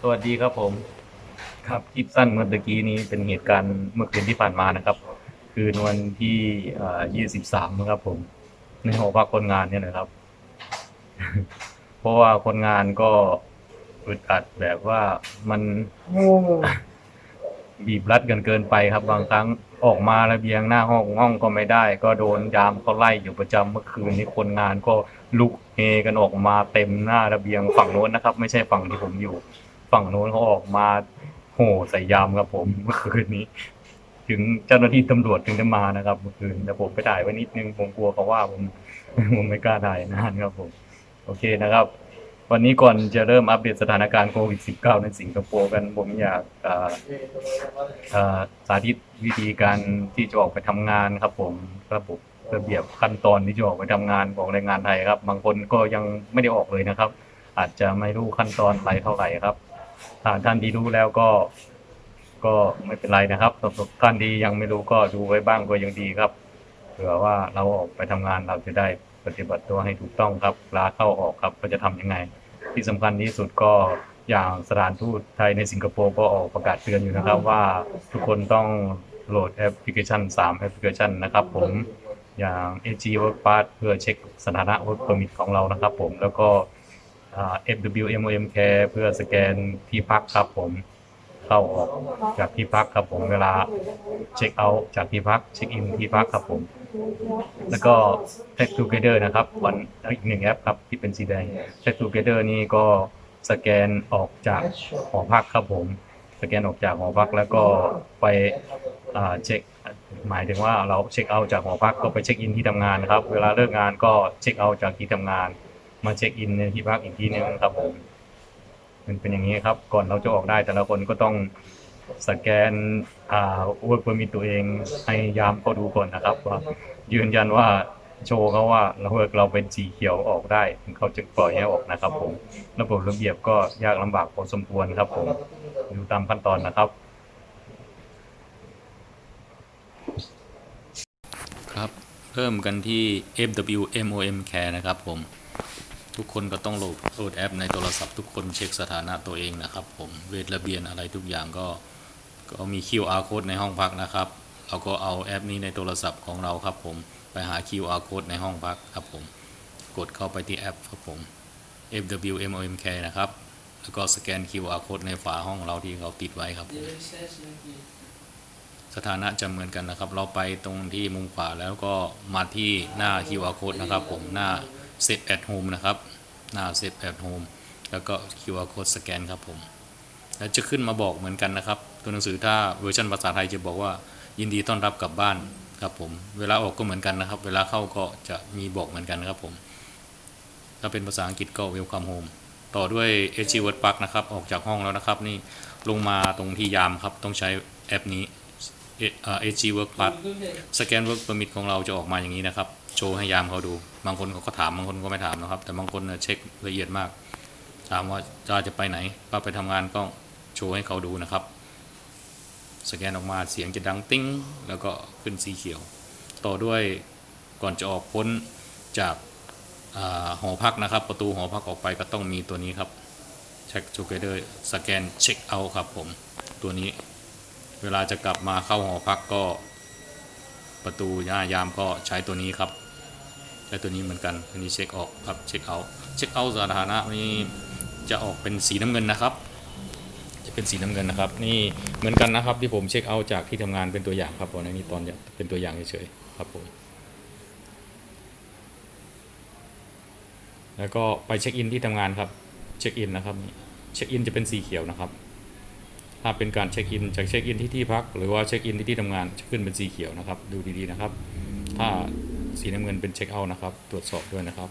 สวัสดีครับผม ครับคลิปสั้นเมื่อกี้นี้เป็นเหตุการณ์เมื่อคืนที่ผ่านมานะครับ คืนวันที่เอ่อ23นะครับผม ในหอพักคนงานเนี่ยนะครับ เพราะว่าคนงานก็อึดอัดแบบว่ามันบีบรัดกันเกินไปครับ บางครั้งออกมาระเบียงหน้าห้องห้องก็ไม่ได้ ก็โดนยามเขาไล่อยู่ประจำเมื่อคืนนี้คนงานก็ลุกเฮกันออกมาเต็มหน้าระเบียงฝั่งโน้นนะครับ ไม่ใช่ฝั่งที่ผมอยู่ ฝั่งโน้นเขาออกมาโห่ใส่ยามครับผมเมื่อคืนนี้ ถึงเจ้าหน้าที่ตำรวจถึงได้มานะครับเมื่อคืนแต่ผมไปถ่ายไว้นิดนึงผมกลัวเขาว่าผมผมไม่กล้าถ่ายนานครับผมโอเคนะครับ วันนี้ก่อนจะเริ่มอัปเดตสถานการณ์โควิด -19 ในสิงคโปร์กันผมอยากสาธิตวิธีการที่จะออกไปทำงานครับ ผมระบบระเบียบขั้นตอนที่จะออกไปทำงานของแรงงานไทยครับ บางคนก็ยังไม่ได้ออกเลยนะครับ อาจจะไม่รู้ขั้นตอนอะไรเท่าไหร่ครับถ้าท่านที่รู้แล้วก็ ก็ไม่เป็นไรนะครับสำหรับท่านที่ยังไม่รู้ก็ดูไว้บ้างก็ยังดีครับเผื่อว่าเราออกไปทำงานเราจะได้ปฏิบัติตัวให้ถูกต้องครับลาเข้าออกครับว่าจะทำยังไง ที่สำคัญที่สุดก็อย่างสถานทูตไทยในสิงคโปร์ก็ออกประกาศเตือนอยู่นะครับว่าทุกคนต้องโหลดแอปพลิเคชัน 3 แอปพลิเคชันนะครับผมอย่าง AG Work Pass เพื่อเช็คสถานะ Work Permit ของเรานะครับผมแล้วก็ FWMOM Care เพื่อสแกนที่พักครับผม เข้าออกจากที่พักครับผมเวลาเช็คเอาท์จากที่พักเช็คอินที่พักครับผม แล้วก็ Tag Together นะครับวันอีกหนึ่งแอปครับที่เป็นสีแดง Tag Together นี่ก็สแกนออกจากหอพักครับผม สแกนออกจากหอพักแล้วก็ไปเช็คหมายถึงว่าเราเช็คเอาท์จากหอพักก็ไปเช็คอินที่ทำงานนะครับ เวลาเลิกงานก็เช็คเอาท์จากที่ทำงาน มาเช็คอินในที่พักอีกทีหนึงครับผม มันเป็นอย่างนี้ครับ ก่อนเราจะออกได้แต่ละคนก็ต้องสแกนอ่า work permit ตัวเองให้ยามเขาดูก่อนนะครับ ว่ายืนยันว่าโชว์เขาว่าเราเวิร์กเราเป็นสีเขียวออกได้เขาจะปล่อยให้ออกนะครับ ผม ระบบระเบียบก็ยากลำบากพอสมควรครับผมดูตามขั้นตอนนะครับ ครับ เริ่มกันที่ FWMOM Care นะครับผม ทุกคนก็ต้องโหลดโหลดแอปในโทรศัพท์ทุกคนเช็คสถานะตัวเองนะครับ ผมเวทระเบียนอะไรทุกอย่างก็ก็มี QR code ในห้องพักนะครับ เราก็เอาแอปนี้ในโทรศัพท์ของเราครับผมไปหา QR code ในห้องพักครับผมกดเข้าไปที่แอปครับผม FWMOM Care นะครับ แล้วก็สแกน QR code ในฝาห้องเราที่เขาติดไว้ครับผมสถานะจะเหมือนกันนะครับ เราไปตรงที่มุมขวาแล้วก็มาที่หน้า QR code นะครับ ผมหน้า Set at Home นะครับหน้า Set at Home แล้วก็ QR code สแกนครับผม แล้วจะขึ้นมาบอกเหมือนกันนะครับ ตัวหนังสือถ้าเวอร์ชันภาษาไทยจะบอกว่ายินดีต้อนรับกลับบ้านครับผม เวลาออกก็เหมือนกันนะครับ เวลาเข้าก็จะมีบอกเหมือนกันนะครับผม ถ้าเป็นภาษาอังกฤษก็ Welcome Home ต่อด้วย HG Word Park นะครับ ออกจากห้องแล้วนะครับ นี่ลงมาตรงที่ยามครับ ต้องใช้แอปนี้เอ่อ AG Work Plus สแกน Work Permit ของเราจะออกมาอย่างนี้นะครับ โชว์ให้ยามเขาดู บางคนเขาก็ถามบางคนก็ไม่ถามนะครับ แต่บางคนเช็คละเอียดมาก ถามว่าจะจะไปไหนก็ไปทำงานก็โชว์ให้เขาดูนะครับ สแกนออกมาเสียงจะดังติ้ง แล้วก็ขึ้นสีเขียว ต่อด้วยก่อนจะออกพ้นจากอาหอพักนะครับ ประตูหอพักออกไปก็ต้องมีตัวนี้ครับ Check Together สแกน Check Out ครับผมตัวนี้ เวลาจะกลับมาเข้าหอพักก็ประตูย่ายามก็ใช้ตัวนี้ครับ ใช้ตัวนี้เหมือนกันตัวนี้เช็คออกครับเช็คเอาเช็คเอาสถานะนี้จะออกเป็นสีน้ำเงินนะครับ จะเป็นสีน้ำเงินนะครับ นี่เหมือนกันนะครับที่ผมเช็คเอาจากที่ทำงานเป็นตัวอย่างครับผมอันนี้ตอนเป็นตัวอย่างเฉยๆครับผมแล้วก็ไปเช็คอินที่ทำงานครับเช็คอินนะครับเช็คอินจะเป็นสีเขียวนะครับ ถ้าเป็นการเช็คอินจากเช็คอินที่ที่พัก หรือว่าเช็คอินที่ที่ทำงานจะขึ้นเป็นสีเขียวนะครับ ดูดีๆนะครับ ถ้า สีน้ำเงินเป็นเช็คเอาท์นะครับ ตรวจสอบด้วยนะครับ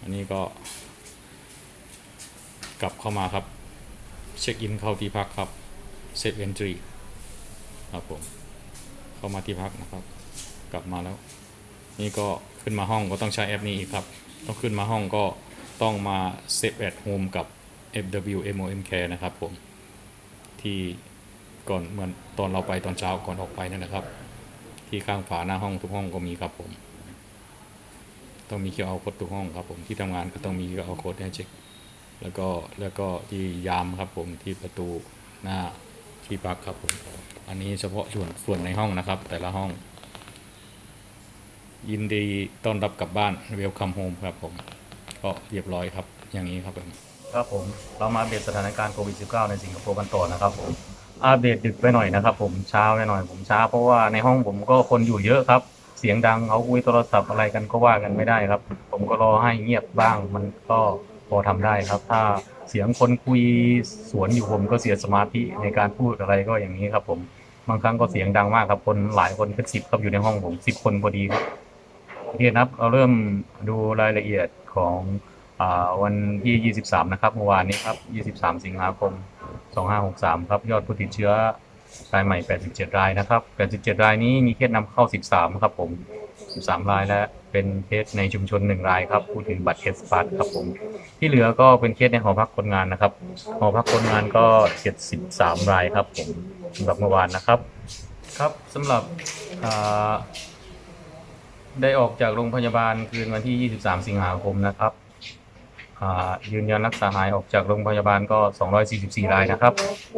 อันนี้ก็ กลับเข้ามาครับ เช็คอินเข้าที่พักครับเซตเอนทรีครับผมเข้ามาที่พักนะครับ กลับมาแล้ว นี่ก็ขึ้นมาห้องก็ต้องใช้แอปนี้อีกครับ ต้องขึ้นมาห้องก็ต้องมา Save at Home กับ FWMOM Care นะครับผม ที่ก่อนเหมือนตอนเราไปตอนเช้าก่อนออกไปนั่นนะครับ ที่ข้างฝาหน้าห้องทุกห้องก็มีครับผม ต้องมี QR code ทุกห้องครับผมที่ทำงานก็ต้องมี QR code ให้เช็ค แล้วก็แล้วก็ที่ยามครับผมที่ประตูหน้าที่พักครับผมอันนี้เฉพาะส่วนส่วนในห้องนะครับ แต่ละห้อง ยินดีต้อนรับกลับบ้าน Welcome home ครับผมก็เรียบร้อยครับอย่างนี้ครับผมครับผมเรามาอัปเดตสถานการณ์โควิด -19 ในสิงคโปร์กันต่อนะครับผมอัปเดตดึกไปหน่อยนะครับผมเช้าไปหน่อยผมช้าเพราะว่าในห้องผมก็คนอยู่เยอะครับ เสียงดังเขาคุยโทรศัพท์อะไรกันก็ว่ากันไม่ได้ครับ ผมก็รอให้เงียบบ้าง มันก็พอทำได้ครับ ถ้าเสียงคนคุยสวนอยู่ผมก็เสียสมาธิในการพูดอะไรก็อย่างนี้ครับ ผมบางครั้งก็เสียงดังมากครับ คนหลายคนเป็นสิบครับอยู่ในห้องผมสิบคนพอดีครับโอเคนะครับเราเริ่มดูรายละเอียดของอวันที่ 23 นะครับเมื่อวานนี้ครับ 23 สิงหาคม 2563 ครับ ยอดผู้ติดเชื้อ รายใหม่ 87 รายนะครับ 87 รายนี้มีเคสนำเข้า 13 ครับผม 13 รายและเป็นเคสในชุมชน 1 รายครับพูดถึงบัตรเคสปัสครับผม ที่เหลือก็เป็นเคสในหอพักคนงานนะครับ หอพักคนงานก็ 73 รายครับผมสำหรับเมื่อวานนะครับ ครับสำหรับได้ออกจากโรงพยาบาลคืนวันที่ 23 สิงหาคมนะครับ ยืนยันรักษาหายออกจากโรงพยาบาลก็ 244 รายนะครับ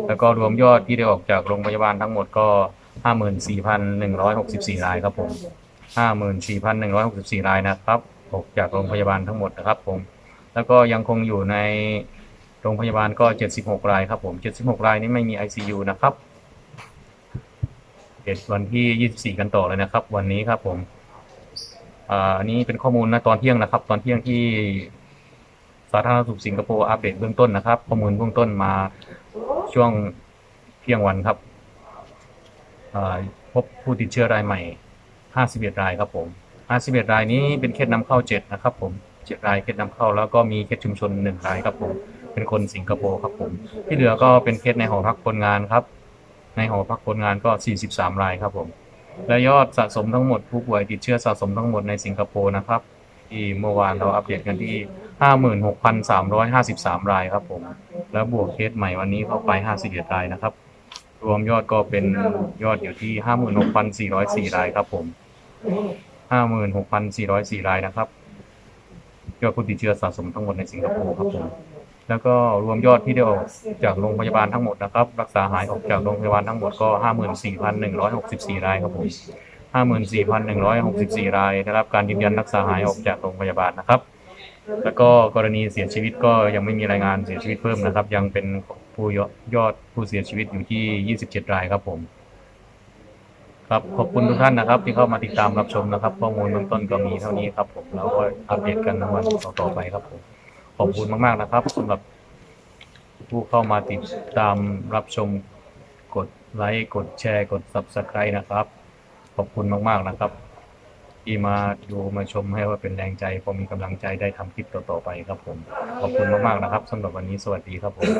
แล้วก็รวมยอดที่ได้ออกจากโรงพยาบาลทั้งหมดก็ 54,164 รายครับผม 54,164 รายนะครับออกจากโรงพยาบาลทั้งหมดนะครับผม แล้วก็ยังคงอยู่ในโรงพยาบาลก็ 76 รายครับผม 76 รายนี้ไม่มี ICU นะครับเด็ดวันที่ 24 กันต่อเลยนะครับ วันนี้ครับผมอ่าอันนี้เป็นข้อมูลนะตอนเที่ยงนะครับ ตอนเที่ยงที่ สาธารณสุขสิงคโปร์อัปเดตเบื้องต้นนะครับ ข้อมูลเบื้องต้นมาช่วงเที่ยงวันครับพบผู้ติดเชื้อรายใหม่ 51 รายครับผม 51 รายนี้เป็นเคสนำเข้า 7 นะครับผม 7 รายเคสนำเข้าแล้วก็มีเคสชุมชน 1 รายครับผม เป็นคนสิงคโปร์ครับผม ที่เหลือก็เป็นเคสในหอพักคนงานครับ ในหอพักคนงานก็ 43 รายครับผม และยอดสะสมทั้งหมดผู้ป่วยติดเชื้อสะสมทั้งหมดในสิงคโปร์นะครับที่เมื่อวานเราอัปเดตกันที่ 56,353 รายครับผม แล้วบวกเคสใหม่วันนี้เข้าไป 51 รายนะครับ รวมยอดก็เป็นยอดอยู่ที่ 56,404 รายครับผม 56,404 รายนะครับ ยอดผู้ติดเชื้อสะสมทั้งหมดในสิงคโปร์ครับผม แล้วก็รวมยอดที่ได้ออกจากโรงพยาบาลทั้งหมดนะครับ รักษาหายออกจากโรงพยาบาลทั้งหมดก็ 54,164 รายครับผม 54,164 รายได้รับการยืนยันรักษาหายออกจากโรงพยาบาลนะครับ แล้วก็กรณีเสียชีวิตก็ยังไม่มีรายงานเสียชีวิตเพิ่มนะครับ ยังเป็นผู้ยอดผู้เสียชีวิตอยู่ที่ 27 รายครับผม ครับขอบคุณทุกท่านนะครับ ที่เข้ามาติดตามรับชมนะครับ ข้อมูลเบื้องต้นก็มีเท่านี้ครับผมแล้วก็อัปเดตกันในวันต่อๆไปครับผมขอบคุณมาก ๆนะครับสำหรับผู้เข้ามาติดตามรับชมกดไลค์กดแชร์ กด Subscribe นะครับ ขอบคุณมาก ๆ นะครับ ที่มาดูมาชมให้ว่าเป็นแรงใจพอมีกำลังใจได้ทำคลิปต่อๆไปครับผม ขอบคุณมากๆนะครับสำหรับวันนี้สวัสดีครับผม